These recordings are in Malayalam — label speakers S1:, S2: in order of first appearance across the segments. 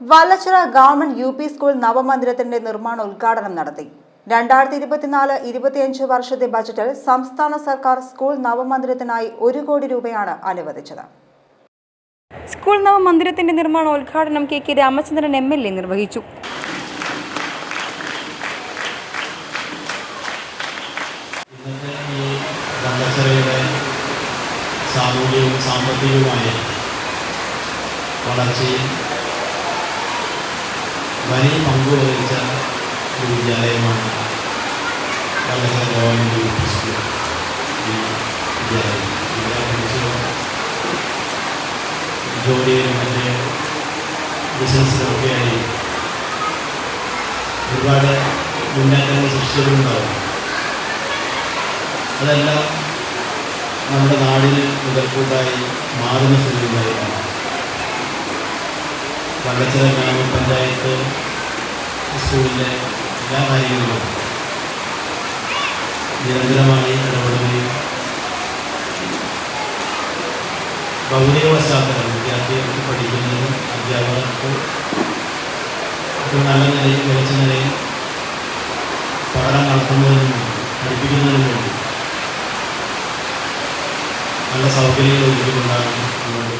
S1: Vallachira government U P school നവമന്ദിരത്തിന്റെ നിർമ്മാണ ഉദ്ഘാടനം നടത്തി. രണ്ടായിരത്തി ഇരുപത്തിനാല് ഇരുപത്തിയഞ്ച് വർഷത്തെ ബജറ്റിൽ സംസ്ഥാന സർക്കാർ സ്കൂൾ നവമന്ദിരത്തിനായി ഒരു കോടി രൂപയാണ് അനുവദിച്ചത്.
S2: സ്കൂൾ നവമന്ദിരത്തിന്റെ നിർമ്മാണ ഉദ്ഘാടനം K K Ramachandran M L A നിർവഹിച്ചു.
S3: സാമൂഹികവും സാമ്പത്തികവുമായ വളർച്ചയിൽ വലിയ പങ്ക് വഹിച്ച ഒരു വിദ്യാലയമാണ് പഠിച്ച് ജോലിയിലും മറ്റ് ബിസിനസ്സിലൊക്കെയായി ഒരുപാട് മുന്നേറ്റങ്ങൾ സൃഷ്ടിച്ചിട്ടുണ്ടാവും. അതെല്ലാം നമ്മുടെ നാടിന് മുതൽക്കൂട്ടായി മാറുന്ന സ്ഥിതിയുണ്ടായിരുന്നു വള്ളച്ചിറ ഗ്രാമപഞ്ചായത്ത് സ്കൂളിലെ എല്ലാ കാര്യങ്ങളിലും നിരന്തരമായി ഇടപെടുകയും ഭൗതിക പശ്ചാത്തലം വിദ്യാർത്ഥികൾക്ക് പഠിക്കുന്നതിനും അധ്യാപകർക്ക് ഒരു നല്ല നിലയിൽ മികച്ച നിലയിൽ പഠനം നടത്തുന്നതിനും പഠിപ്പിക്കുന്നതിനും വേണ്ടി നല്ല സൗകര്യങ്ങൾ ഒരുക്കിക്കൊണ്ടാണ്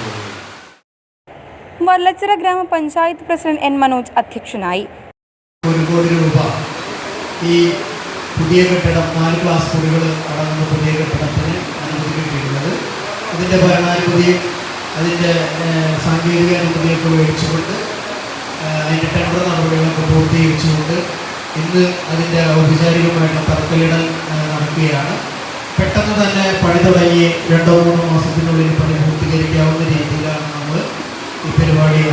S2: വല്ലച്ചിറ ഗ്രാമപഞ്ചായത്ത് പ്രസിഡന്റ് എൻ മനോജ് അധ്യക്ഷനായി.
S4: ഒരു കോടി രൂപ ഈ പുതിയ കെട്ടിടം നാല് ക്ലാസ് മുറികൾ അടങ്ങുന്ന പുതിയ കെട്ടിടത്തിന് അനുമതി കിട്ടിയിട്ടുള്ളത് അതിന്റെ ഭരണാനുമതി അതിന്റെ സാങ്കേതിക അനുമതിയൊക്കെ മേടിച്ചുകൊണ്ട് അതിന്റെ ടെൻഡർ നടപടികളൊക്കെ പൂർത്തീകരിച്ചുകൊണ്ട് ഇന്ന് അതിന്റെ ഔപചാരികമായിട്ടുള്ള തറക്കല്ലിടൽ നടക്കുകയാണ്. പെട്ടെന്ന് തന്നെ പണി തുടങ്ങി രണ്ടോ മൂന്നോ മാസത്തിനുള്ളിൽ പണി പൂർത്തീകരിക്കാവുന്ന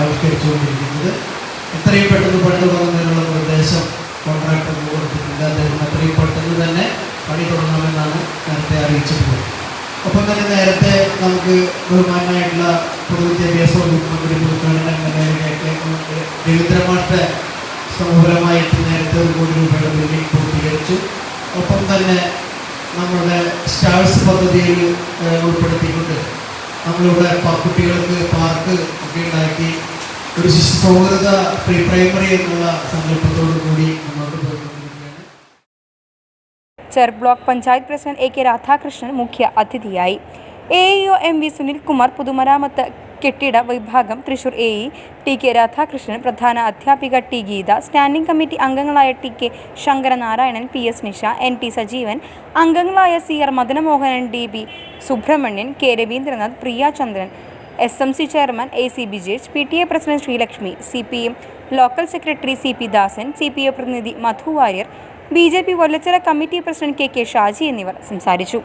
S4: ആവിഷ്കരിച്ചുകൊണ്ടിരിക്കുന്നത്. എത്രയും പെട്ടെന്ന് പണി തുടങ്ങുന്നതിനുള്ള നിർദ്ദേശം കോൺട്രാക്ടർ കൊടുത്തിട്ടുണ്ട്. അദ്ദേഹം എത്രയും പെട്ടെന്ന് തന്നെ പണി തുടങ്ങണമെന്നാണ് നേരത്തെ അറിയിച്ചിട്ടുള്ളത്. ഒപ്പം തന്നെ നേരത്തെ നമുക്ക് ബഹുമാനായിട്ടുള്ള പൊതുവിദ്യാഭ്യാസ വകുപ്പ് മന്ത്രി പുതുക്കാടിന്റെ നമുക്ക് രവീന്ദ്രമാരുടെ സമൂലമായിട്ട് നേരത്തെ ഒരു കോടി രൂപയുടെ ബിൽഡിംഗ് പൂർത്തീകരിച്ചു. ഒപ്പം തന്നെ നമ്മുടെ സ്റ്റാർസ് പദ്ധതിയിൽ ഉൾപ്പെടുത്തിക്കൊണ്ട് നമ്മളിവിടെ കുട്ടികൾക്ക് പാർക്ക് ഉണ്ടാക്കി ഒരു സൗഹൃദ പ്രീ പ്രൈമറി എന്നുള്ള സങ്കല്പത്തോടു കൂടി മുന്നോട്ട് പോയിക്കൊണ്ടിരിക്കുകയാണ്.
S2: ചെർ block panchayat president A K Radhakrishnan മുഖ്യ അതിഥിയായി. A O M V Sunilkumar പുതുമരാമത്ത് കെട്ടിട വിഭാഗം Thrissur A E T K Radhakrishnan പ്രധാന അധ്യാപിക ടി ഗീത സ്റ്റാൻഡിംഗ് കമ്മിറ്റി അംഗങ്ങളായ T K Sankaranarayanan P S Nisha N T Sajeevan അംഗങ്ങളായ C R Madanamohanan D B Subrahmanyan K Ravindranath Priya Chandran S M C chairman A C Bijesh P T A president Sreelakshmi C P M local secretary C P Dasan C P A പ്രതിനിധി Madhu Warrier B J P Vallachira committee president K K Shaji എന്നിവർ സംസാരിച്ചു.